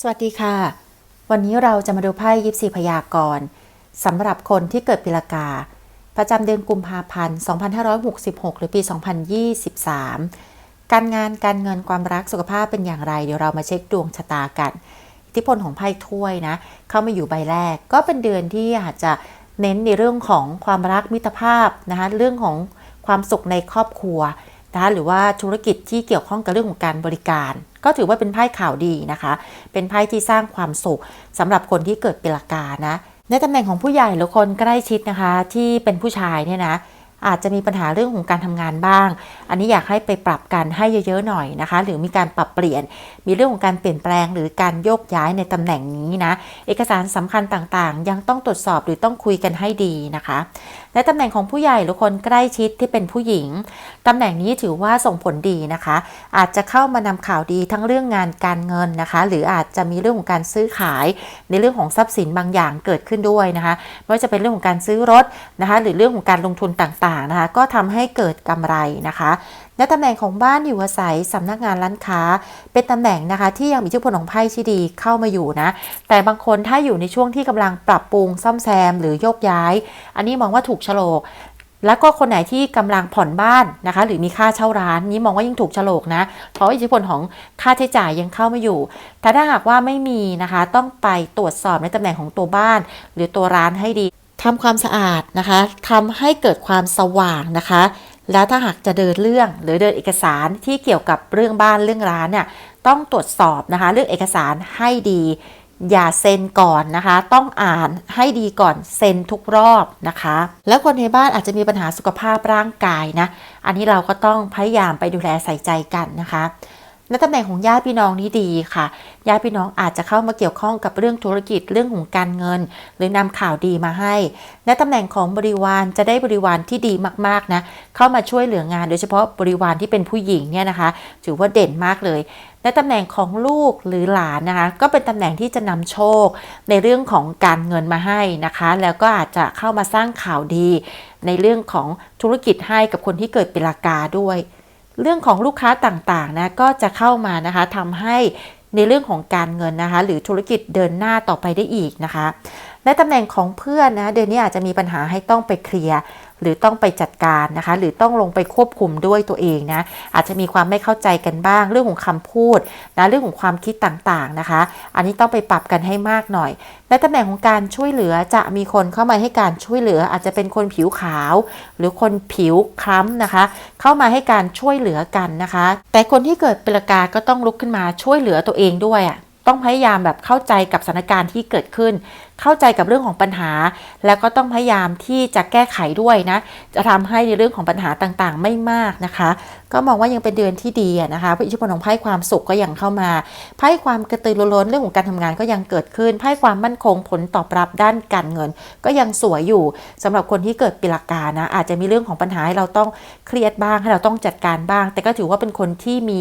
สวัสดีค่ะ วันนี้เราจะมาดูไพ่ยิปซีพยากรณ์สำหรับคนที่เกิดปีละกา ประจำเดือนกุมภาพันธ์ 2566 หรือปี 2023 การงานการเงินความรักสุขภาพเป็นอย่างไร เดี๋ยวเรามาเช็คดวงชะตากันอิทธิพลของไพ่ถ้วยนะ เข้ามาอยู่ใบแรก ก็เป็นเดือนที่อาจจะเน้นในเรื่องของความรักมิตรภาพนะคะเรื่องของ ความสุขในครอบครัวนะคะหรือว่าธุรกิจที่เกี่ยวข้องกับเรื่องของการบริการ ก็ถือว่าเป็นไพ่ข่าวดีนะคะ เป็นไพ่ที่สร้างความสุขสำหรับคนที่เกิดปีละกานะในตำแหน่งของผู้ใหญ่หรือคนใกล้ชิดนะคะที่เป็นผู้ชายเนี่ยนะอาจจะมีปัญหาเรื่องของการทำงานบ้าง อันนี้อยากให้ไปปรับกันให้เยอะๆหน่อยนะคะ หรือมีการปรับเปลี่ยน มีเรื่องของการเปลี่ยนแปลง หรือการโยกย้ายในตำแหน่งนี้นะ เอกสารสำคัญต่างๆ ยังต้องตรวจสอบหรือต้องคุยกันให้ดีนะคะ ในตำแหน่งของผู้ใหญ่หรือคนใกล้ชิดที่เป็นผู้หญิงตำแหน่งนี้ถือว่าส่งผลดีนะคะ อาจจะเข้ามานำข่าวดีทั้งเรื่องงานการเงินนะคะ หรืออาจจะมีเรื่องของการซื้อขาย ในเรื่องของทรัพย์สินบางอย่างเกิดขึ้นด้วยนะคะไม่ว่าจะเป็นเรื่องของการซื้อรถนะคะ หรือเรื่องของการลงทุนต่างๆนะคะ ก็ทำให้เกิดกำไรนะคะ และตำแหน่งของบ้านอยู่อาศัยสำนักงานร้านค้า เป็นตำแหน่งนะคะ ที่ยังมีอิทธิพลของไพ่ที่ดีเข้ามาอยู่นะ แต่บางคนถ้าอยู่ในช่วงที่กำลังปรับปรุงซ่อมแซมหรือโยกย้าย อันนี้มองว่าถูกโฉลกแล้วก็คนไหนที่กำลังผ่อนบ้านนะคะ หรือมีค่าเช่าร้านนี้มองว่ายิ่งถูกโฉลกนะ เพราะอิทธิพลของค่าใช้จ่ายยังเข้ามาอยู่ แต่ถ้าหากว่าไม่มีนะคะ ต้องไปตรวจสอบในตำแหน่งของตัวบ้าน หรือตัวร้านให้ดีทำความสะอาดนะคะทำให้เกิดความสว่างนะคะ แล้วถ้าหากจะเดินเรื่องหรือเดินเอกสารที่เกี่ยวกับเรื่องบ้านเรื่องร้านเนี่ยต้องตรวจสอบนะคะเรื่องเอกสารให้ดี อย่าเซ็นก่อนนะคะ ต้องอ่านให้ดีก่อนเซ็นทุกรอบนะคะ แล้วคนในบ้านอาจจะมีปัญหาสุขภาพร่างกายนะ อันนี้เราก็ต้องพยายามไปดูแลใส่ใจกันนะคะ ในตำแหน่งของญาติพี่น้องนี่ดีค่ะ ญาติพี่น้องอาจจะเข้ามาเกี่ยวข้องกับเรื่องธุรกิจเรื่องของการเงิน หรือนำข่าวดีมาให้ในตำแหน่งของบริวารจะได้บริวารที่ดีมากๆนะ เข้ามาช่วยเหลืองาน โดยเฉพาะบริวารที่เป็นผู้หญิงเนี่ยนะคะ ถือว่าเด่นมากเลยในตำแหน่งของลูกหรือหลานนะคะ ก็เป็นตำแหน่งที่จะนำโชค ในเรื่องของการเงินมาให้นะคะ แล้วก็อาจจะเข้ามาสร้างข่าวดี ในเรื่องของธุรกิจให้กับคนที่เกิดปีละกาด้วย เรื่องของลูกค้าต่างๆนะก็จะเข้ามานะคะทำให้ในเรื่องของการเงินนะคะ หรือธุรกิจเดินหน้าต่อไปได้อีกนะคะ และตำแหน่งของเพื่อนนะเดือนนี้อาจจะมีปัญหาให้ต้องไปเคลียร์ หรือต้องไปจัดการนะคะ หรือต้องลงไปควบคุมด้วยตัวเองนะ อาจจะมีความไม่เข้าใจกันบ้างเรื่องของคำพูดนะเรื่องของความคิดต่างๆนะคะ อันนี้ต้องไปปรับกันให้มากหน่อยและตำแหน่งของการช่วยเหลือจะมีคนเข้ามาให้การช่วยเหลือ อาจจะเป็นคนผิวขาว หรือคนผิวคล้ำนะคะ เข้ามาให้การช่วยเหลือกันนะคะ แต่คนที่เกิดเป็นกาก็ต้องลุกขึ้นมาช่วยเหลือตัวเองด้วยอะต้องพยายามแบบเข้าใจกับสถานการณ์ที่เกิดขึ้น เข้าใจกับเรื่องของปัญหา แล้วก็ต้องพยายามที่จะแก้ไขด้วยนะ จะทำให้ในเรื่องของปัญหาต่างๆ ไม่มากนะคะ ก็มองว่ายังเป็นเดือนที่ดีนะคะอิทธิพลของไพ่ความสุขก็ยังเข้ามาไพ่ความกระตือรือร้นเรื่องของการทำงานก็ยังเกิดขึ้นไพ่ความมั่นคงผลตอบรับด้านการเงิน ก็ยังสวยอยู่สำหรับคนที่เกิดปีละกานะอาจจะมีเรื่องของปัญหาให้เราต้องเครียดบ้างให้เราต้องจัดการบ้าง แต่ก็ถือว่าเป็นคนที่มี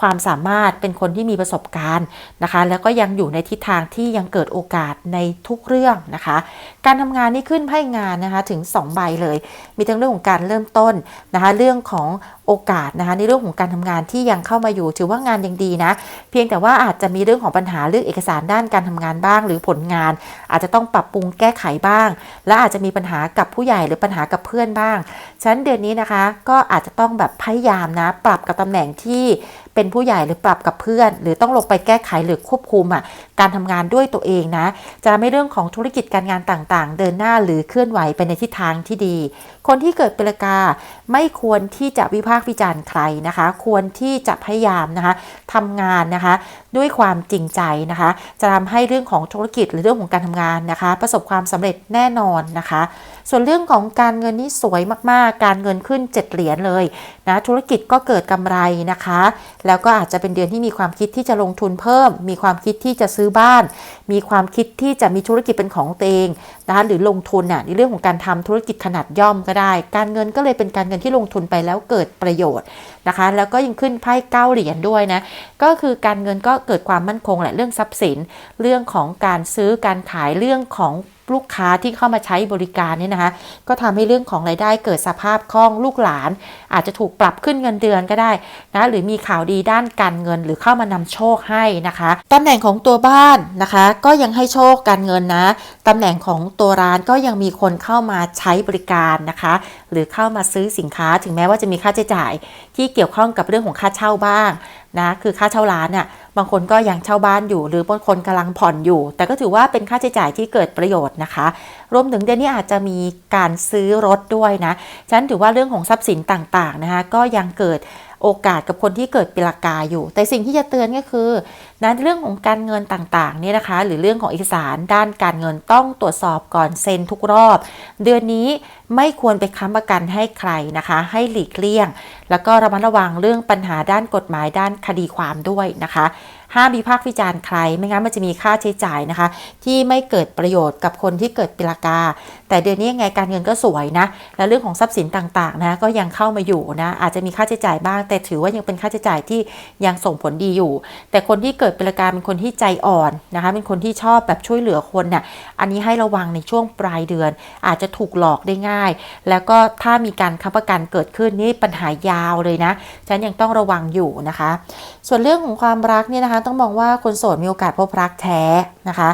ความสามารถเป็นคนที่มีประสบการณ์นะคะ แล้วก็ยังอยู่ในทิศทางที่ยังเกิดโอกาสในทุกเรื่องนะคะ การทำงานนี่ขึ้นไพ่งานนะคะถึง 2 ใบเลย มีทั้งเรื่องของการเริ่มต้นนะคะ เรื่องของโอกาสนะคะในเรื่องของการทำงานที่ยังเข้ามาอยู่ ถือว่างานยังดีนะ เพียงแต่ว่าอาจจะมีเรื่องของปัญหาเรื่องเอกสารด้านการทำงานบ้าง หรือผลงาน อาจจะต้องปรับปรุงแก้ไขบ้าง และอาจจะมีปัญหากับผู้ใหญ่หรือปัญหากับเพื่อนบ้าง ฉะนั้นเดือนนี้นะคะก็อาจจะต้องแบบพยายามนะ ปรับกับตำแหน่งที่ เป็นผู้ใหญ่หรือปรับกับเพื่อน หรือต้องลงไปแก้ไขหรือควบคุมอะการทำงานด้วยตัวเองนะ จะไม่เรื่องของธุรกิจการงานต่างๆ เดินหน้าหรือเคลื่อนไหวไปในทิศทางที่ดี คนที่เกิดเป็นกาไม่ควรที่จะวิพากษ์วิจารณ์ใครนะคะ ควรที่จะพยายามนะคะทำงานนะคะ ด้วยความจริงใจนะคะ จะทำให้เรื่องของธุรกิจหรือเรื่องของการทำงานนะคะ ประสบความสำเร็จแน่นอนนะคะ ส่วนเรื่องของการเงินนี่สวยมากๆ การเงินขึ้น 7 เหรียญเลยนะธุรกิจก็เกิดกำไรนะคะแล้วก็อาจจะเป็นเดือนที่มีความคิดที่จะลงทุนเพิ่ม มีความคิดที่จะซื้อบ้าน มีความคิดที่จะมีธุรกิจเป็นของตัวเองนะคะหรือลงทุนน่ะในเรื่องของการทำธุรกิจขนาดย่อมก็ได้ การเงินก็เลยเป็นการเงินที่ลงทุนไปแล้วเกิดประโยชน์นะคะ แล้วก็ยังขึ้นไพ่เก้าเหรียญด้วยนะ ก็คือการเงินก็เกิดความมั่นคงแหละเรื่องทรัพย์สิน เรื่องของการซื้อการขายเรื่องของลูกค้าที่เข้ามาใช้บริการเนี่ยนะคะ ก็ทำให้เรื่องของรายได้เกิดสภาพคล่องลูกหลาน อาจจะถูกปรับขึ้นเงินเดือนก็ได้นะหรือมีข่าวดีด้านการเงินหรือเข้ามานำโชคให้นะคะตำแหน่งของตัวบ้านนะคะ ก็ยังให้โชคการเงินนะตำแหน่งของตัวร้านก็ยังมีคนเข้ามาใช้บริการนะคะ หรือเข้ามาซื้อสินค้าถึงแม้ว่าจะมีค่าใช้จ่าย ที่เกี่ยวข้องกับเรื่องของค่าเช่าบ้างนะคือค่าเช่าร้านเนี่ยบางคนก็ยังเช่าบ้านอยู่ หรือบางคนกำลังผ่อนอยู่ แต่ก็ถือว่าเป็นค่าใช้จ่ายที่เกิดประโยชน์นะคะ รวมถึงเดือนนี้อาจจะมีการซื้อรถด้วยนะฉะนั้นถือว่าเรื่องของทรัพย์สินต่างๆนะคะก็ยังเกิด โอกาสกับคนที่เกิดปีละกาอยู่ แต่สิ่งที่จะเตือนก็คือนะเรื่องของการเงินต่างๆเนี่ยนะคะ หรือเรื่องของเอกสารด้านการเงินต้องตรวจสอบก่อนเซ็นทุกรอบ เดือนนี้ไม่ควรไปค้ำประกันให้ใครนะคะ ให้หลีกเลี่ยง แล้วก็ระมัดระวังเรื่องปัญหาด้านกฎหมายด้านคดีความด้วยนะคะ ห้ามวิพากษ์วิจารณ์ใคร ไม่งั้นมันจะมีค่าใช้จ่ายนะคะ ที่ไม่เกิดประโยชน์กับคนที่เกิดปีละกา แต่เดือนนี้ยังไงการเงินก็สวยนะ และเรื่องของทรัพย์สินต่างๆนะก็ยังเข้ามาอยู่นะอาจจะมีค่าใช้จ่ายบ้าง แต่ถือว่ายังเป็นค่าใช้จ่ายที่ยังส่งผลดีอยู่ แต่คนที่เกิดปีละกาเป็นคนที่ใจอ่อนนะคะเป็นคนที่ชอบแบบช่วยเหลือคนน่ะอันนี้ให้ระวังในช่วงปลายเดือน อาจจะถูกหลอกได้ง่าย แล้วก็ถ้ามีการค้ำประกันเกิดขึ้นนี่ปัญหายาวเลยนะฉันยังต้องระวังอยู่นะคะ ส่วนเรื่องของความรักเนี่ยนะคะต้องมองว่าคนโสดมีโอกาสพบรักแท้นะคะ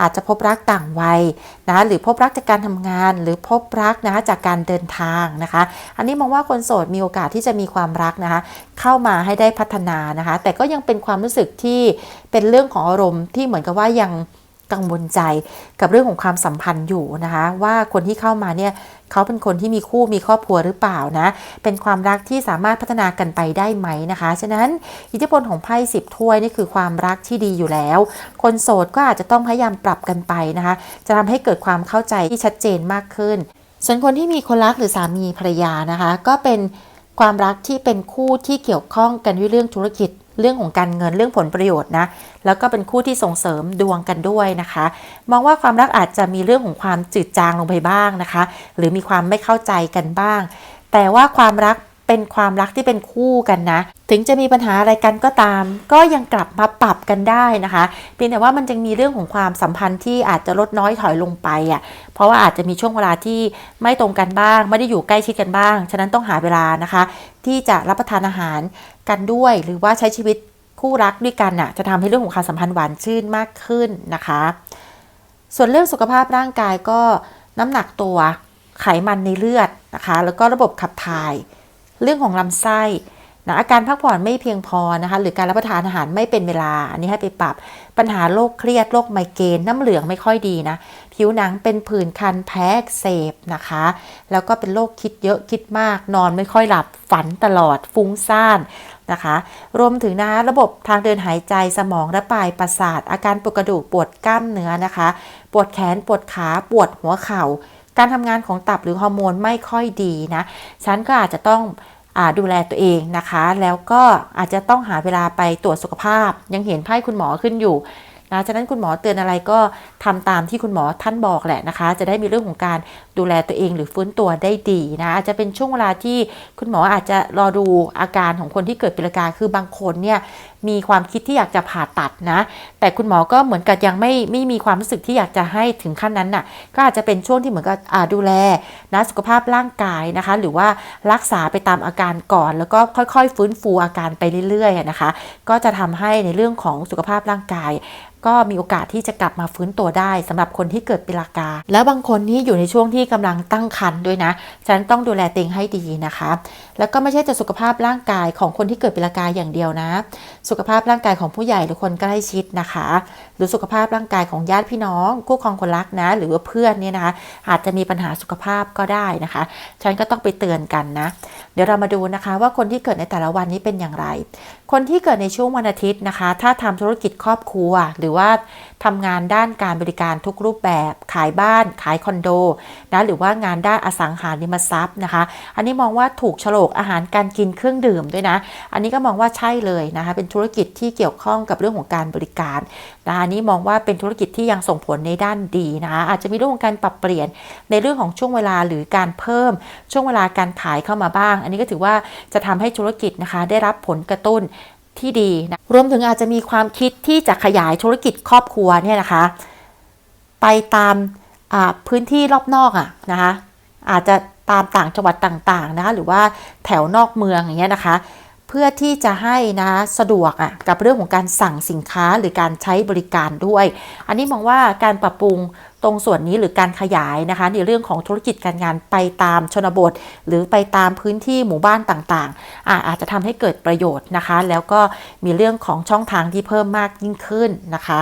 อาจจะพบรักต่างวัยนะหรือพบรักจากการทำงาน หรือพบรักนะคะจากการเดินทางนะคะ อันนี้มองว่าคนโสดมีโอกาสที่จะมีความรักนะคะ เข้ามาให้ได้พัฒนานะคะ แต่ก็ยังเป็นความรู้สึกที่เป็นเรื่องของอารมณ์ที่เหมือนกับว่ายัง กังวลใจกับเรื่องของความสัมพันธ์อยู่นะคะ ว่าคนที่เข้ามาเนี่ยเขาเป็นคนที่มีคู่มีครอบครัวหรือเปล่านะ เป็นความรักที่สามารถพัฒนากันไปได้ไหมนะคะ ฉะนั้นอิทธิพลของไพ่สิบถ้วยนี่คือความรักที่ดีอยู่แล้ว คนโสดก็อาจจะต้องพยายามปรับกันไปนะคะ จะทำให้เกิดความเข้าใจที่ชัดเจนมากขึ้น ส่วนคนที่มีคนรักหรือสามีภรรยานะคะ ก็เป็นความรักที่เป็นคู่ที่เกี่ยวข้องกันด้วยเรื่องธุรกิจ เรื่องของการเงินเรื่องผลประโยชน์นะแล้วก็เป็นคู่ที่ส่งเสริมดวงกันด้วยนะคะ มองว่าความรักอาจจะมีเรื่องของความจืดจางลงไปบ้างนะคะ หรือมีความไม่เข้าใจกันบ้าง แต่ว่าความรักเป็นความรักที่เป็นคู่กันนะ ถึงจะมีปัญหาอะไรกันก็ตาม ก็ยังกลับมาปรับกันได้นะคะเพียงแต่ว่ามันจะมีเรื่องของความสัมพันธ์ที่อาจจะลดน้อยถอยลงไปอะเพราะว่าอาจจะมีช่วงเวลาที่ไม่ตรงกันบ้าง ไม่ได้อยู่ใกล้ชิดกันบ้าง ฉะนั้นต้องหาเวลานะคะ ที่จะรับประทานอาหารกันด้วย หรือว่าใช้ชีวิตคู่รักด้วยกันน่ะจะทำให้เรื่องของความสัมพันธ์หวานชื่นมากขึ้นนะคะ ส่วนเรื่องสุขภาพร่างกายก็น้ำหนักตัวไขมันในเลือดนะคะ แล้วก็ระบบขับถ่าย เรื่องของลำไส้ นะอาการพักผ่อนไม่เพียงพอนะคะหรือการรับประทานอาหารไม่เป็นเวลา อันนี้ให้ไปปรับปัญหาโรคเครียดโรคไมเกรนน้ำเหลืองไม่ค่อยดีนะผิวหนังเป็นผื่นคันแพ้เสบนะคะ แล้วก็เป็นโรคคิดเยอะคิดมาก นอนไม่ค่อยหลับฝันตลอดฟุ้งซ่านนะคะ รวมถึงนะระบบทางเดินหายใจสมองและปลายประสาท อาการปวดกระดูกปวดกล้ามเนื้อนะคะ ปวดแขนปวดขาปวดหัวเข่า การทำงานของตับหรือฮอร์โมนไม่ค่อยดีนะฉันก็อาจจะต้อง ดูแลตัวเองนะคะ แล้วก็อาจจะต้องหาเวลาไปตรวจสุขภาพ ยังเห็นไพ่คุณหมอขึ้นอยู่นะฉะนั้นคุณหมอเตือนอะไรก็ทำตามที่คุณหมอท่านบอกแหละนะคะ จะได้มีเรื่องของการ ดูแลตัวเองหรือฟื้นตัวได้ดีนะอาจจะเป็นช่วงเวลาที่คุณหมออาจจะรอดูอาการของคนที่เกิดปีลกาคือบางคนเนี่ยมีความคิดที่อยากจะผ่าตัดนะ แต่คุณหมอก็เหมือนกับยังไม่ไม่มีความรู้สึกที่อยากจะให้ถึงขั้นนั้นน่ะ ก็อาจจะเป็นช่วงที่เหมือนกับดูแลนะสุขภาพร่างกายนะคะ หรือว่ารักษาไปตามอาการก่อน แล้วก็ค่อยๆ ฟื้นฟูอาการไปเรื่อยๆนะคะ ก็จะทำให้ในเรื่องของสุขภาพร่างกายก็มีโอกาสที่จะกลับมาฟื้นตัวได้สำหรับคนที่เกิดปีละกา แล้วบางคนนี่อยู่ในช่วงที่กำลังตั้งครรภ์ด้วยนะฉะนั้นต้องดูแลตัวเองให้ดีนะคะ แล้วก็ไม่ใช่แต่สุขภาพร่างกายของคนที่เกิดปีละกาอย่างเดียวนะ สุขภาพร่างกายของผู้ใหญ่หรือคนใกล้ชิดนะคะ หรือสุขภาพร่างกายของญาติพี่น้อง คู่ครองคนรักนะ หรือว่าเพื่อนเนี่ยนะคะอาจจะมีปัญหาสุขภาพก็ได้นะคะฉันก็ต้องไปเตือนกันนะ เดี๋ยวเรามาดูนะคะว่าคนที่เกิดในแต่ละวันนี้เป็นอย่างไร คนที่เกิดในช่วงวันอาทิตย์นะคะ ถ้าทำธุรกิจครอบครัว หรือว่าทำงานด้านการบริการทุกรูปแบบ ขายบ้าน ขายคอนโดนะหรือว่างานด้านอสังหาริมทรัพย์นะคะ อันนี้มองว่าถูกฉลกอาหารการกินเครื่องดื่มด้วยนะ อันนี้ก็มองว่าใช่เลยนะคะ เป็นธุรกิจที่เกี่ยวข้องกับเรื่องของการบริการนะอันนี้มองว่าเป็นธุรกิจที่ยังส่งผลในด้านดีนะคะ อาจจะมีเรื่องของการปรับเปลี่ยนในเรื่องของช่วงเวลาหรือการเพิ่มช่วงเวลาการขายเข้ามาบ้างอันนี้ก็ถือว่าจะทำให้ธุรกิจนะคะ ได้รับผลกระตุ้นที่ดีนะรวมถึงอาจจะมีความคิดที่จะขยายธุรกิจครอบครัวเนี่ยนะคะ ไปตามพื้นที่รอบนอกอะนะคะอาจจะตามต่างจังหวัดต่างๆนะคะหรือว่าแถวนอกเมืองอย่างเงี้ยนะคะ เพื่อที่จะให้นะสะดวกอะกับเรื่องของการสั่งสินค้าหรือการใช้บริการด้วย อันนี้มองว่าการปรับปรุง ตรงส่วนนี้หรือการขยายนะคะ ในเรื่องของธุรกิจการงานไปตามชนบท หรือไปตามพื้นที่หมู่บ้านต่างๆอาอาจจะทำให้เกิดประโยชน์นะคะ แล้วก็มีเรื่องของช่องทางที่เพิ่มมากยิ่งขึ้นนะคะ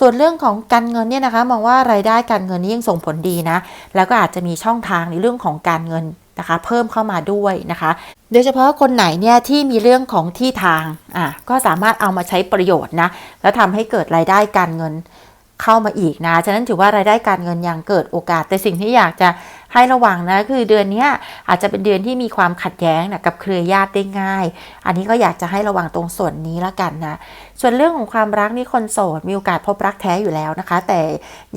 ส่วนเรื่องของการเงินเนี่ยนะคะมองว่ารายได้การเงินนี่ยังส่งผลดีนะ แล้วก็อาจจะมีช่องทางในเรื่องของการเงินนะคะ เพิ่มเข้ามาด้วยนะคะ โดยเฉพาะคนไหนเนี่ยที่มีเรื่องของที่ทางอะก็สามารถเอามาใช้ประโยชน์นะแล้วทำให้เกิดรายได้การเงิน เข้ามาอีกนะ ฉะนั้นถือว่ารายได้การเงินยังเกิดโอกาส แต่สิ่งที่อยากจะให้ระวังนะคือเดือนนี้อาจจะเป็นเดือนที่มีความขัดแย้งนะกับเครือญาติได้ง่าย อันนี้ก็อยากจะให้ระวังตรงส่วนนี้ละกันนะ ส่วนเรื่องของความรักนี่คนโสดมีโอกาสพบรักแท้อยู่แล้วนะคะ แต่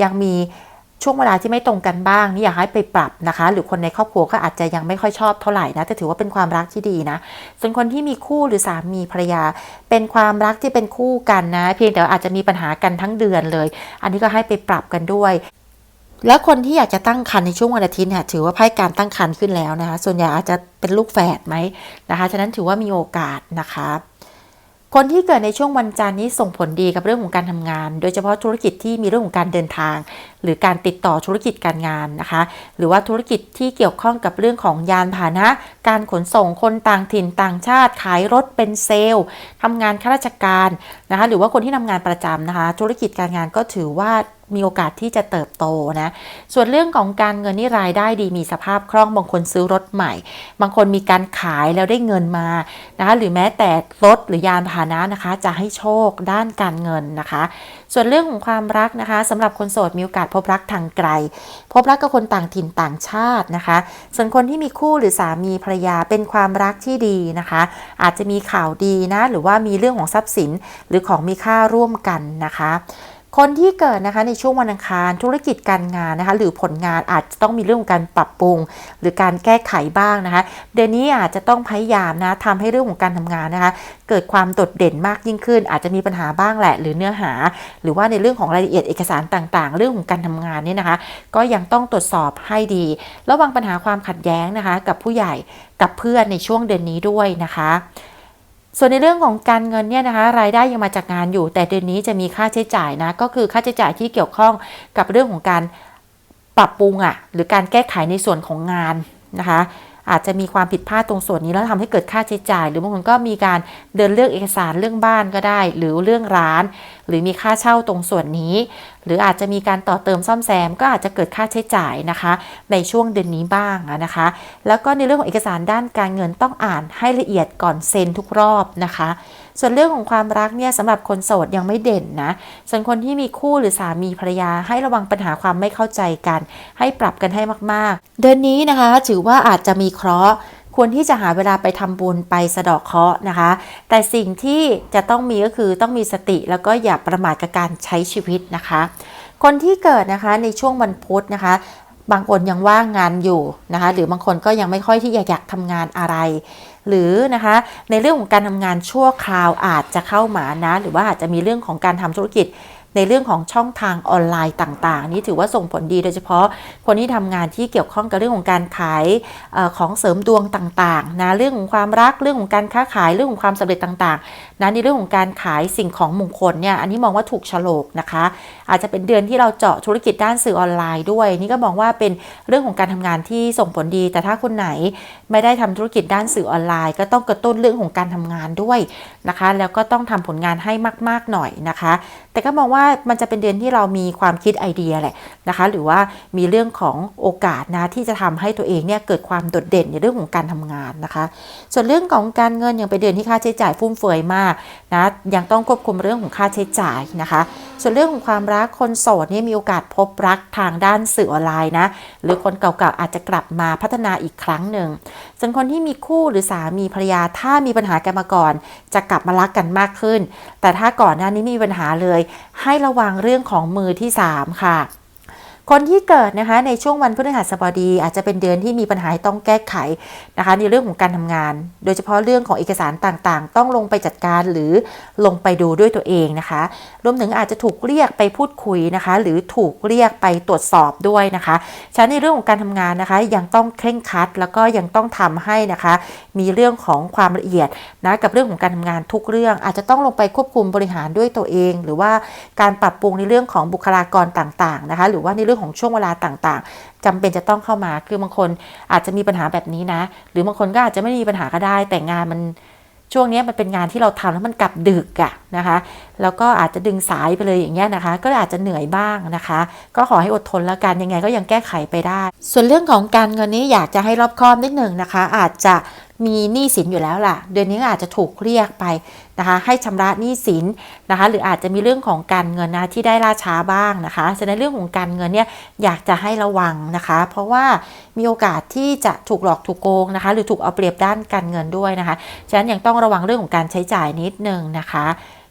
ยังมี ช่วงเวลาที่ไม่ตรงกันบ้างนี่อยากให้ไปปรับนะคะ หรือคนในครอบครัวก็อาจจะยังไม่ค่อยชอบเท่าไหร่นะแต่ถือว่าเป็นความรักที่ดีนะ ส่วนคนที่มีคู่หรือสามีภรรยา เป็นความรักที่เป็นคู่กันนะ เพียงแต่าอาจจะมีปัญหากันทั้งเดือนเลย อันนี้ก็ให้ไปปรับกันด้วยแล้วคนที่อยากจะตั้งครรภ์ในช่วงวันอาทิตย์เนี่ยถือว่าไพ่การตั้งครรภ์ขึ้นแล้วนะคะ ส่วนใหญ่อาจจะเป็นลูกแฝดไหมนะคะ ฉะนั้นถือว่ามีโอกาสนะคะ คนที่เกิดในช่วงวันจันทร์นี้ส่งผลดีกับเรื่องของการทำงาน โดยเฉพาะธุรกิจที่มีเรื่องของการเดินทาง หรือการติดต่อธุรกิจการงานนะคะ หรือว่าธุรกิจที่เกี่ยวข้องกับเรื่องของยานพาหนะ การขนส่งคนต่างถิ่นต่างชาติ ขายรถเป็นเซลล์ทำงานข้าราชการนะคะหรือว่าคนที่ทำงานประจำนะคะ ธุรกิจการงานก็ถือว่ามีโอกาสที่จะเติบโตนะ ส่วนเรื่องของการเงินนี่รายได้ดีมีสภาพคล่อง บางคนซื้อรถใหม่ บางคนมีการขายแล้วได้เงินมานะคะ หรือแม้แต่รถหรือยานพาหนะนะคะ จะให้โชคด้านการเงินนะคะ ส่วนเรื่องของความรักนะคะสำหรับคนโสดมีโอกาสพบรักทางไกล พบรักกับคนต่างถิ่นต่างชาตินะคะ ส่วนคนที่มีคู่หรือสามีภรรยาเป็นความรักที่ดีนะคะ อาจจะมีข่าวดีนะ หรือว่ามีเรื่องของทรัพย์สินหรือของมีค่าร่วมกันนะคะ คนที่เกิดนะคะในช่วงวันอังคารธุรกิจการงานนะคะหรือผลงานอาจจะต้องมีเรื่องของการปรับปรุง หรือการแก้ไขบ้างนะคะ เดือนนี้อาจจะต้องพยายามนะทำให้เรื่องของการทำงานนะคะ เกิดความโดดเด่นมากยิ่งขึ้น อาจจะมีปัญหาบ้างแหละ หรือเนื้อหา หรือว่าในเรื่องของรายละเอียดเอกสารต่างๆ เรื่องของการทำงานเนี่ยนะคะ ก็ยังต้องตรวจสอบให้ดี ระวังปัญหาความขัดแย้งนะคะ กับผู้ใหญ่กับเพื่อนในช่วงเดือนนี้ด้วยนะคะ ส่วนในเรื่องของการเงินเนี่ยนะคะรายได้ยังมาจากงานอยู่ แต่เดือนนี้จะมีค่าใช้จ่ายนะก็คือค่าใช้จ่ายที่เกี่ยวข้องกับเรื่องของการปรับปรุงอะ่ะหรือการแก้ไขในส่วนของงานนะคะ อาจจะมีความผิดพลาดตรงส่วนนี้แล้วทำให้เกิดค่าใช้จ่าย หรือบางคนก็มีการเดินเรื่องเอกสารเรื่องบ้านก็ได้ หรือเรื่องร้าน หรือมีค่าเช่าตรงส่วนนี้ หรืออาจจะมีการต่อเติมซ่อมแซม ก็อาจจะเกิดค่าใช้จ่ายนะคะ ในช่วงเดือนนี้บ้างนะคะ แล้วก็ในเรื่องของเอกสารด้านการเงินต้องอ่านให้ละเอียดก่อนเซ็นทุกรอบนะคะ ส่วนเรื่องของความรักเนี่ยสำหรับคนโสดยังไม่เด่นนะ ส่วนคนที่มีคู่หรือสามีภรรยาให้ระวังปัญหาความไม่เข้าใจกัน ให้ปรับกันให้มากๆ เดือนนี้นะคะถือว่าอาจจะมีเคราะห์ควรที่จะหาเวลาไปทำบุญไปสะเดาะเคราะห์นะคะ แต่สิ่งที่จะต้องมีก็คือต้องมีสติแล้วก็อย่าประมาทกับการใช้ชีวิตนะคะ คนที่เกิดนะคะในช่วงวันพุธนะคะ บางคนยังว่างงานอยู่นะคะหรือบางคนก็ยังไม่ค่อยที่อยากอยากทำงานอะไร หรือนะคะในเรื่องของการทำงานชั่วคราวอาจจะเข้ามานะหรือว่าอาจจะมีเรื่องของการทำธุรกิจ ในเรื่องของช่องทางออนไลน์ต่างๆ นี่ถือว่าส่งผลดีโดยเฉพาะคนที่ทำงานที่เกี่ยวข้องกับเรื่องของการขายอของเสริมดวงต่างๆนะเรื่องของความรักเรื่องของการค้าขายเรื่องของความสำเร็จต่างๆนะในเรื่องของการขายสิ่งของมงคลเนี่ยอันนี้มองว่าถูกฉลกนะคะ อาจจะเป็นเดือนที่เราเจาะธุรกิจด้านสื่อออนไลน์ด้วย นี่ก็มองว่าเป็นเรื่องของการทำงานที่ส่งผลดี แต่ถ้าคนไหนไม่ได้ทำธุรกิจด้านสื่อออนไลน์ ก็ต้องกระตุ้นเรื่องของการทำงานด้วยนะคะ แล้วก็ต้องทำผลงานให้มาก ๆ หน่อยนะคะ แต่ก็มองว่ามันจะเป็นเดือนที่เรามีความคิดไอเดียแหละนะคะ หรือว่ามีเรื่องของโอกาสนะที่จะทำให้ตัวเองเนี่ยเกิดความโดดเด่นในเรื่องของการทำงานนะคะ ส่วนเรื่องของการเงินยังเป็นเดือนที่ค่าใช้จ่ายฟุ่มเฟือยมากนะยังต้องควบคุมเรื่องของค่าใช้จ่ายนะคะ ส่วนเรื่องของความรักคนโสดเนี่ยมีโอกาสพบรักทางด้านสื่อออนไลน์นะหรือคนเก่าๆอาจจะกลับมาพัฒนาอีกครั้งหนึ่งส่วนคนที่มีคู่หรือสามีภรรยาถ้ามีปัญหากันมาก่อน จะกลับมารักกันมากขึ้น แต่ถ้าก่อนหน้านี้มีปัญหาเลยให้ระวังเรื่องของมือที่ 3 ค่ะ คนที่เกิดนะคะในช่วงวันพฤหัสบดี อาจจะเป็นเดือนที่มีปัญหาให้ต้องแก้ไขนะคะในเรื่องของการทำงาน โดยเฉพาะเรื่องของเอกสารต่างๆ ต้องลงไปจัดการหรือลงไปดูด้วยตัวเองนะคะ รวมถึงอาจจะถูกเรียกไปพูดคุยนะคะ หรือถูกเรียกไปตรวจสอบด้วยนะคะฉะนั้นในเรื่องของการทำงานนะคะ ยังต้องเคร่งครัดแล้วก็ยังต้องทำให้นะคะ มีเรื่องของความละเอียดนะกับเรื่องของการทำงานทุกเรื่อง อาจจะต้องลงไปควบคุมบริหารด้วยตัวเอง หรือว่าการปรับปรุงในเรื่องของบุคลากรต่างๆนะคะ หรือว่าในเรื่องของช่วงเวลาต่างๆจำเป็นจะต้องเข้ามา คือบางคนอาจจะมีปัญหาแบบนี้นะ หรือบางคนก็อาจจะไม่มีปัญหาก็ได้ แต่งานมันช่วงนี้มันเป็นงานที่เราทำแล้วมันกลับดึกอะนะคะ แล้วก็อาจจะดึงสายไปเลยอย่างเงี้ยนะคะ ก็อาจจะเหนื่อยบ้างนะคะ ก็ขอให้อดทนแล้วกันยังไงก็ยังแก้ไขไปได้ ส่วนเรื่องของการเงินนี้อยากจะให้รอบคอบนิดหนึ่งนะคะ อาจจะ มีหนี้สินอยู่แล้วล่ะ เดือนนี้ก็อาจจะถูกเรียกไปนะคะให้ชำระหนี้สินนะคะหรืออาจจะมีเรื่องของการเงินนะที่ได้ล่าช้าบ้างนะคะฉะนั้นเรื่องของการเงินเนี่ยอยากจะให้ระวังนะคะ เพราะว่ามีโอกาสที่จะถูกหลอกถูกโกงนะคะ หรือถูกเอาเปรียบด้านการเงินด้วยนะคะฉะนั้นยังต้องระวังเรื่องของการใช้จ่ายนิดนึงนะคะ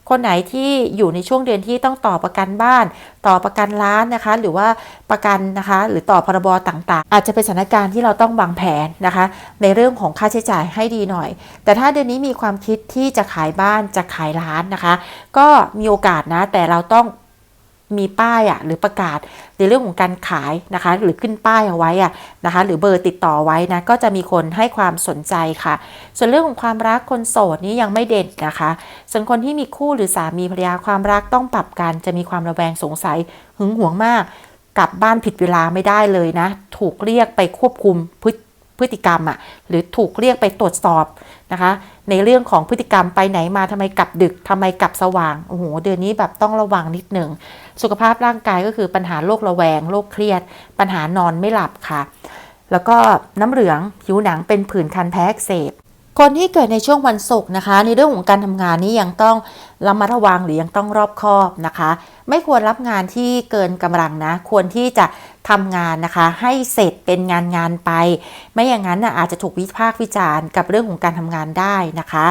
คนไหนที่อยู่ในช่วงเดือนที่ต้องต่อประกันบ้าน ต่อประกันร้านนะคะ หรือว่าประกันนะคะ หรือต่อพรบต่างๆ อาจจะเป็นสถานการณ์ที่เราต้องวางแผนนะคะ ในเรื่องของค่าใช้จ่ายให้ดีหน่อย แต่ถ้าเดือนนี้มีความคิดที่จะขายบ้านจะขายร้านนะคะ ก็มีโอกาสนะแต่เราต้อง มีป้ายอะหรือประกาศในเรื่องของการขายนะคะ หรือขึ้นป้ายเอาไว้อะนะคะ หรือเบอร์ติดต่อไว้นะก็จะมีคนให้ความสนใจค่ะ ส่วนเรื่องของความรักคนโสดนี้ยังไม่เด่นนะคะ ส่วนคนที่มีคู่หรือสามีภรรยาความรักต้องปรับกันจะมีความระแวงสงสัยหึงหวงมากกลับบ้านผิดเวลาไม่ได้เลยนะ ถูกเรียกไปควบคุมพฤติ พฤติกรรมอะ่ะหรือถูกเรียกไปตรวจสอบนะคะ ในเรื่องของพฤติกรรมไปไหนมาทำไมกลับดึกทำไมกลับสว่างโอ้โหเดือนนี้แบบต้องระวังนิดหนึ่งสุขภาพร่างกายก็คือปัญหาโรคระแวงโรคเครียด ปัญหานอนไม่หลับค่ะ แล้วก็น้ำเหลืองผิวหนังเป็นผื่นคันแพ้อักเสบคนที่เกิดในช่วงวันศุกร์นะคะ ในเรื่องของการทำงานนี้ยังต้องระมัดระวังหรือยังต้องรอบคอบนะคะ ไม่ควรรับงานที่เกินกำลังนะ ควรที่จะ ทำงานนะคะ ให้เสร็จเป็นงานงานไป ไม่อย่างนั้นนะอาจจะถูกวิพากษ์วิจารณ์กับเรื่องของการทำงานได้นะคะ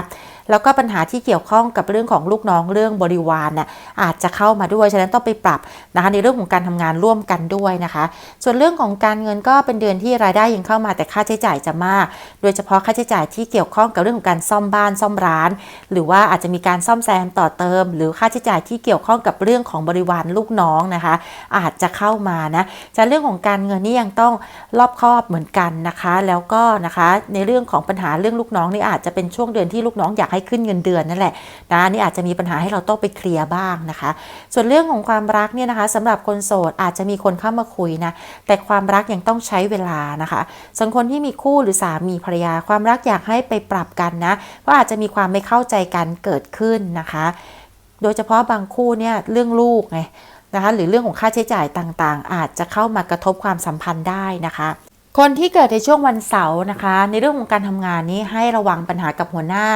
แล้วก็ปัญหาที่เกี่ยวข้องกับเรื่องของลูกน้องเรื่องบริวารน่ะอาจจะเข้ามาด้วยฉะนั้นต้องไปปรับนะคะในเรื่องของการทำงานร่วมกันด้วยนะคะ ส่วนเรื่องของการเงินก็เป็นเดือนที่รายได้ยังเข้ามาแต่ค่าใช้จ่ายจะมาก โดยเฉพาะค่าใช้จ่ายที่เกี่ยวข้องกับเรื่องของการซ่อมบ้านซ่อมร้าน หรือว่าอาจจะมีการซ่อมแซมต่อเติม หรือค่าใช้จ่ายที่เกี่ยวข้องกับเรื่องของบริวารลูกน้องนะคะ อาจจะเข้ามานะจะเรื่องของการเงินนี่ยังต้องรอบคอบเหมือนกันนะคะ แล้วก็นะคะในเรื่องของปัญหาเรื่องลูกน้องนี่อาจจะเป็นช่วงเดือนที่ลูกน้องอยากให้ขึ้นเงินเดือนนั่นแหละนะนี่อาจจะมีปัญหาให้เราต้องไปเคลียร์บ้างนะคะ ส่วนเรื่องของความรักเนี่ยนะคะสำหรับคนโสดอาจจะมีคนเข้ามาคุยนะแต่ความรักยังต้องใช้เวลานะคะส่วนคนที่มีคู่หรือสามีภรรยาความรักอยากให้ไปปรับกันนะเพราะอาจจะมีความไม่เข้าใจกันเกิดขึ้นนะคะ โดยเฉพาะบางคู่เนี่ยเรื่องลูกไงนะคะหรือเรื่องของค่าใช้จ่ายต่างๆ อาจจะเข้ามากระทบความสัมพันธ์ได้นะคะ คนที่เกิดในช่วงวันเสาร์นะคะ ในเรื่องของการทำงานนี้ให้ระวังปัญหากับหัวหน้า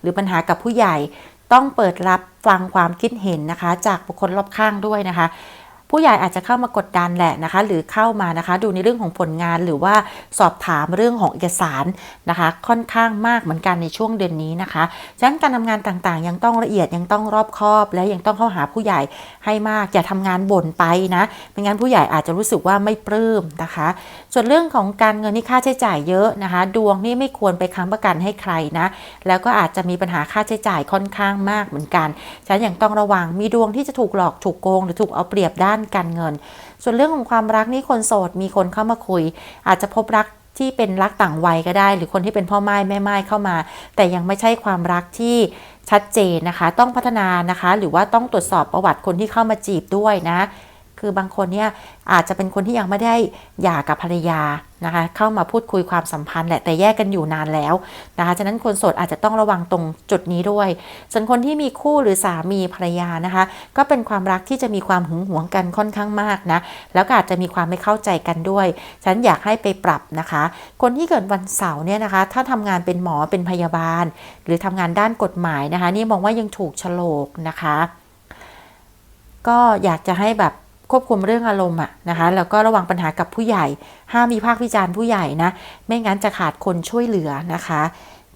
หรือปัญหากับผู้ใหญ่ ต้องเปิดรับฟังความคิดเห็นนะคะ จากบุคคลรอบข้างด้วยนะคะ ผู้ใหญ่อาจจะเข้ามากดดันแหละนะคะ หรือเข้ามานะคะ ดูในเรื่องของผลงานหรือว่าสอบถามเรื่องของเอกสารนะคะ ค่อนข้างมากเหมือนกันในช่วงเดือนนี้นะคะฉะนั้นการทำงานต่างๆ ยังต้องละเอียดยังต้องรอบคอบ และยังต้องเข้าหาผู้ใหญ่ให้มากอย่าทำงานบ่นไปนะไม่งั้นผู้ใหญ่อาจจะรู้สึกว่าไม่ปลื้มนะคะ ส่วนเรื่องของการเงินนี่ค่าใช้จ่ายเยอะนะคะ ดวงนี่ไม่ควรไปค้ำประกันให้ใครนะ แล้วก็อาจจะมีปัญหาค่าใช้จ่ายค่อนข้างมากเหมือนกันฉะนั้นยังต้องระวังมีดวงที่จะถูกหลอกถูกโกง หรือถูกเอาเปรียบด้านการเงิน ส่วนเรื่องของความรักนี่คนโสดมีคนเข้ามาคุย อาจจะพบรักที่เป็นรักต่างวัยก็ได้ หรือคนที่เป็นพ่อไม้แม่ไม้เข้ามา แต่ยังไม่ใช่ความรักที่ชัดเจนนะคะ ต้องพัฒนานะคะ หรือว่าต้องตรวจสอบประวัติคนที่เข้ามาจีบด้วยนะ คือบางคนเนี่ยอาจจะเป็นคนที่ยังไม่ได้หย่ากับภรรยา นะคะเข้ามาพูดคุยความสัมพันธ์แหละแต่แยกกันอยู่นานแล้วนะคะฉะนั้นคนโสดอาจจะต้องระวังตรงจุดนี้ด้วยส่วนคนที่มีคู่หรือสามีภรรยานะคะ ก็เป็นความรักที่จะมีความหึงหวงกันค่อนข้างมากนะแล้วก็อาจจะมีความไม่เข้าใจกันด้วย ฉันอยากให้ไปปรับนะคะ คนที่เกิดวันเสาร์เนี่ยนะคะ ถ้าทำงานเป็นหมอเป็นพยาบาล หรือทำงานด้านกฎหมายนะคะ นี่มองว่ายังถูกฉลกนะคะ ก็อยากจะให้แบบ ควบคุมเรื่องอารมณ์อะนะคะแล้วก็ระวังปัญหากับผู้ใหญ่ ห้ามมีภาควิจารณ์ผู้ใหญ่นะ ไม่งั้นจะขาดคนช่วยเหลือนะคะ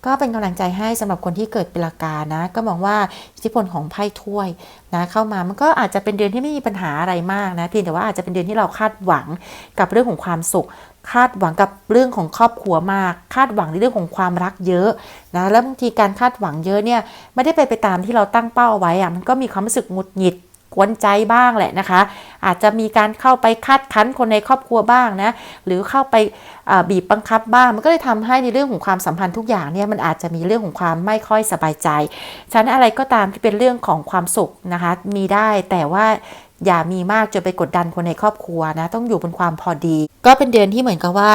ก็เป็นกำลังใจให้สำหรับคนที่เกิดปีละกานะ ก็มองว่าอิทธิพลของไพ่ถ้วยนะเข้ามามันก็อาจจะเป็นเดือนที่ไม่มีปัญหาอะไรมากนะเพียงแต่ว่าอาจจะเป็นเดือนที่เราคาดหวังกับเรื่องของความสุข คาดหวังกับเรื่องของครอบครัวมาก คาดหวังในเรื่องของความรักเยอะนะแล้วบางทีการคาดหวังเยอะเนี่ยไม่ได้ไปไปตามที่เราตั้งเป้าเอาไว้อะมันก็มีความรู้สึกงุดหงิด กวนใจบ้างแหละนะคะ อาจจะมีการเข้าไปคาดคั้นคนในครอบครัวบ้างนะ หรือเข้าไปบีบบังคับบ้าง มันก็เลยทำให้ในเรื่องของความสัมพันธ์ทุกอย่างเนี่ยมันอาจจะมีเรื่องของความไม่ค่อยสบายใจฉะนั้นอะไรก็ตามที่เป็นเรื่องของความสุขนะคะ มีได้แต่ว่าอย่ามีมากจนไปกดดันคนในครอบครัวนะ ต้องอยู่บนความพอดี ก็เป็นเดือนที่เหมือนกับว่า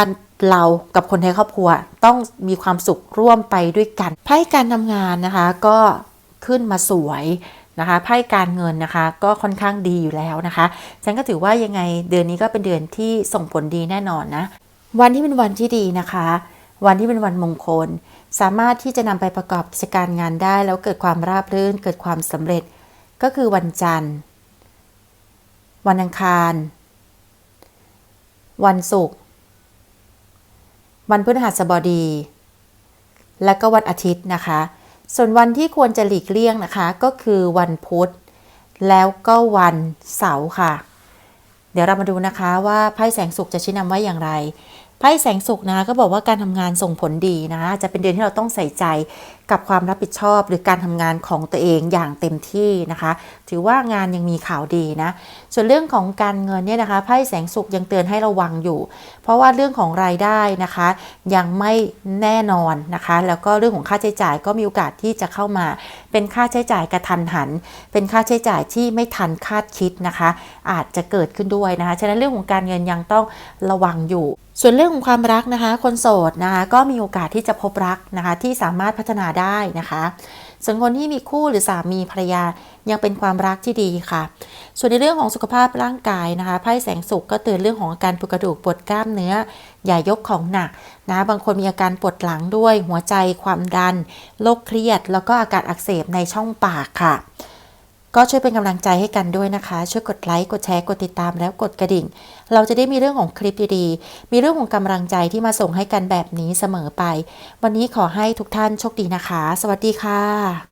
เรากับคนในครอบครัวต้องมีความสุขร่วมไปด้วยกันไพ่การทำงานนะคะ ก็ขึ้นมาสวย นะคะไพ่การเงินนะคะก็ค่อนข้างดีอยู่แล้วนะคะ ฉันก็ถือว่ายังไงเดือนนี้ก็เป็นเดือนที่ส่งผลดีแน่นอนนะ วันที่เป็นวันที่ดีนะคะ วันที่เป็นวันมงคล สามารถที่จะนำไปประกอบกิจการงานได้ แล้วเกิดความราบรื่น เกิดความสำเร็จ ก็คือวันจันทร์ วันอังคาร วันศุกร์ วันพฤหัสบดี และก็วันอาทิตย์นะคะ ส่วนวันที่ควรจะหลีกเลี่ยงนะคะ ก็คือวันพุธ แล้วก็วันเสาร์ค่ะ เดี๋ยวเรามาดูนะคะว่าไพ่แสงสุขจะชี้นำไว้อย่างไร ไพ่แสงสุขนะก็บอกว่าการทำงานส่งผลดีนะ จะเป็นเดือนที่เราต้องใส่ใจกับความรับผิดชอบ หรือการทำงานของตัวเองอย่างเต็มที่นะคะ ถือว่างานยังมีข่าวดีนะ ส่วนเรื่องของการเงินเนี่ยนะคะไพ่แสงสุขยังเตือนให้ระวังอยู่ เพราะว่าเรื่องของรายได้นะคะ ยังไม่แน่นอนนะคะ แล้วก็เรื่องของค่าใช้จ่ายก็มีโอกาสที่จะเข้ามา เป็นค่าใช้จ่ายกระทันหัน เป็นค่าใช้จ่ายที่ไม่ทันคาดคิดนะคะ อาจจะเกิดขึ้นด้วยนะคะฉะนั้นเรื่องของการเงินยังต้องระวังอยู่ ส่วนเรื่องของความรักนะคะ คนโสดนะคะก็มีโอกาสที่จะพบรักนะคะที่สามารถพัฒนาได้นะคะ ส่วนคนที่มีคู่หรือสามีภรรยายังเป็นความรักที่ดีค่ะ ส่วนในเรื่องของสุขภาพร่างกายนะคะไพ่แสงสุขก็เตือนเรื่องของอาการปวดกระดูกปวดกล้ามเนื้อ อย่ายกของหนักนะบางคนมีอาการปวดหลังด้วย หัวใจความดันโรคเครียด แล้วก็อาการอักเสบในช่องปากค่ะ ก็ช่วยเป็นกำลังใจให้กันด้วยนะคะ ช่วยกดไลค์ กดแชร์ กดติดตามแล้วกดกระดิ่ง เราจะได้มีเรื่องของคลิปดีๆ มีเรื่องของกำลังใจที่มาส่งให้กันแบบนี้เสมอไป วันนี้ขอให้ทุกท่านโชคดีนะคะ สวัสดีค่ะ